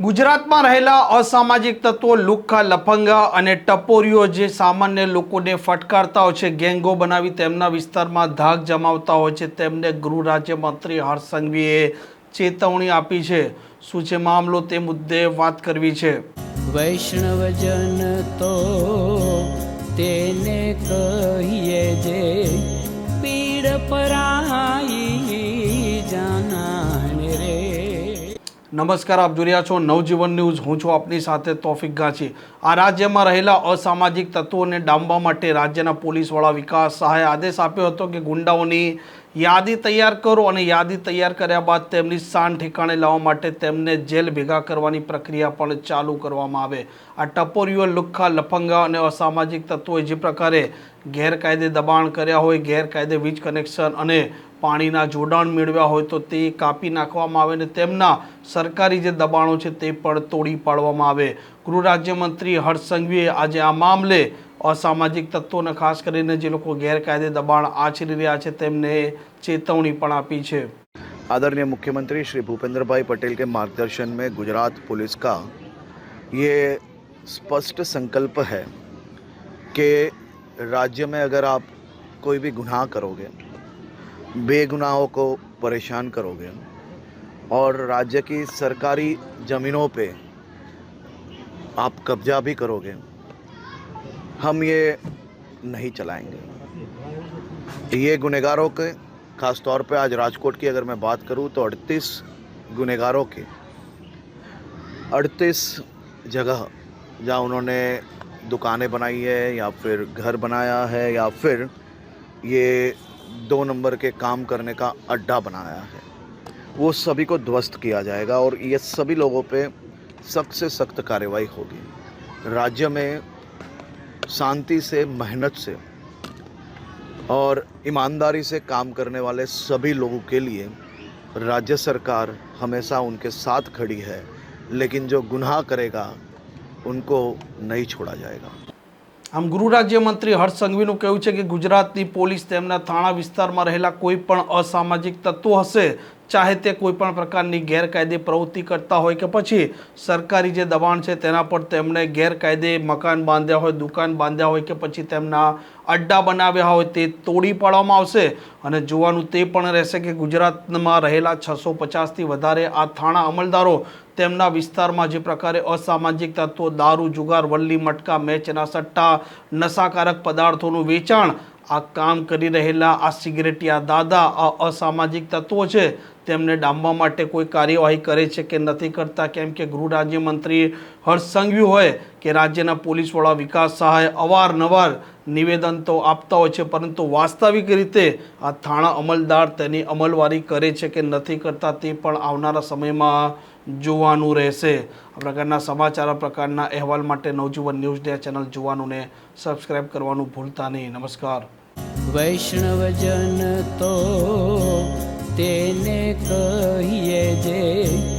ગુજરાતમાં રહેલા અસામાજિક તત્વો લુખ્ખા લફંગા અને ટપોરીઓ જે સામાન્ય લોકોને ફટકારતા હોય છે, ગેંગો બનાવી તેમના વિસ્તારમાં ધાક જમાવતા હોય છે, તેમને ગૃહ રાજ્યમંત્રી હર્ષ સંઘવીએ ચેતવણી આપી છે. શું છે મામલો? તે મુદ્દે વાત કરવી છે. વૈષ્ણવજન તો તેને કહીએ જે પીડ પરાઈ નમસ્કાર, આપ જોઈ રહ્યા છો નવજીવન ન્યૂઝ. હું છું આપની સાથે તોફિક ગાંચી. આ રાજ્યમાં રહેલા અસામાજિક તત્વોને ડામવા માટે રાજ્યના પોલીસ વડા વિકાસ સહાયે આદેશ આપ્યો હતો કે ગુંડાઓની યાદી તૈયાર કરો અને યાદી તૈયાર કર્યા બાદ તેમની શાન ઠેકાણે લાવવા માટે તેમને જેલ ભેગા કરવાની પ્રક્રિયા પણ ચાલુ કરવામાં આવે. આ ટપોરીઓ લુખ્ખા, લફંગા અને અસામાજિક તત્વોએ જે પ્રકારે ગેરકાયદે દબાણ કર્યા હોય, ગેરકાયદે વીજ કનેક્શન અને પાણીના જોડાણ મેળવ્યા હોય તો તે કાપી નાખવામાં આવે અને તેમના સરકારી જે દબાણો છે તે પણ તોડી પાડવામાં આવે. ગૃહ રાજ્યમંત્રી હર્ષ સંઘવીએ આજે આ મામલે અસામાજિક તત્વોને ખાસ કરીને જે લોકો ગેરકાયદે દબાણ આચરી રહ્યા છે તેમને ચેતવણી પણ આપી છે आदरणीय मुख्यमंत्री श्री भूपेंद्र भाई पटेल के मार्गदर्शन में गुजरात पुलिस का ये स्पष्ट संकल्प है कि राज्य में अगर आप कोई भी गुनाह करोगे बेगुनाहों को परेशान करोगे और राज्य की सरकारी ज़मीनों पे आप कब्जा भी करोगे हम ये नहीं चलाएँगे। ये गुनहगारों के, खास तौर पे आज राजकोट की अगर मैं बात करूँ तो 38 गुनहगारों के 38 जगह जहाँ उन्होंने दुकानें बनाई है, या फिर घर बनाया है, या फिर ये दो नंबर के काम करने का अड्डा बनाया है। वो सभी को ध्वस्त किया जाएगा और ये सभी लोगों पे सख्त से सख्त कार्रवाई होगी। राज्य में शांति से मेहनत से और ईमानदारी से काम करने वाले सभी लोगों के लिए राज्य सरकार हमेशा उनके साथ खड़ी है लेकिन जो गुनाह करेगा उनको नहीं छोड़ा जाएगा આમ ગૃહ રાજ્યમંત્રી હર્ષ સંઘવીનું કહેવું છે કે ગુજરાતની પોલીસ તેમના થાણા વિસ્તારમાં રહેલા કોઈ પણ અસામાજિક તત્વો હશે ચાહે તે કોઈ પણ પ્રકારની ગેરકાયદે પ્રવૃત્તિ કરતા હોય કે પછી સરકારી જે દબાણ છે તેના પર તેમણે ગેરકાયદે મકાન બાંધ્યા હોય, દુકાન બાંધ્યા હોય કે પછી તેમના અડ્ડા બનાવ્યા હોય તે તોડી પાડવામાં આવશે. અને જોવાનું તે પણ રહેશે કે ગુજરાતમાં રહેલા છસો પચાસથી વધારે આ થાણા અમલદારો તેમના વિસ્તારમાં જે પ્રકારે અસામાજિક તત્વો, દારૂ, જુગાર, વલ્લી, મટકા, મેચના સટ્ટા, નશાકારક પદાર્થોનું વેચાણ, આ કામ કરી રહેલા આ સિગરેટિયા દાદા, આ અસામાજિક તત્વો છે તેમને ડામવા માટે કોઈ કાર્યવાહી કરે છે કે નથી કરતા? કેમ કે ગૃહ રાજ્યમંત્રી હર્ષ સંઘવી હોય કે રાજ્યના પોલીસ વડા વિકાસ સહાય અવારનવાર નિવેદન તો આપતા હોય છે, પરંતુ વાસ્તવિક રીતે આ થાણા અમલદાર તેની અમલવારી કરે છે કે નથી કરતા તે પણ આવનારા સમયમાં જોવાનું રહેશે. આ પ્રકારના સમાચાર પ્રકારના અહેવાલ માટે નવજીવન ન્યૂઝ ડે ચેનલ જોવાનું ને સબસ્ક્રાઇબ કરવાનું ભૂલતા નહીં. નમસ્કાર. વૈષ્ણવજન તો તેને કહીએ જે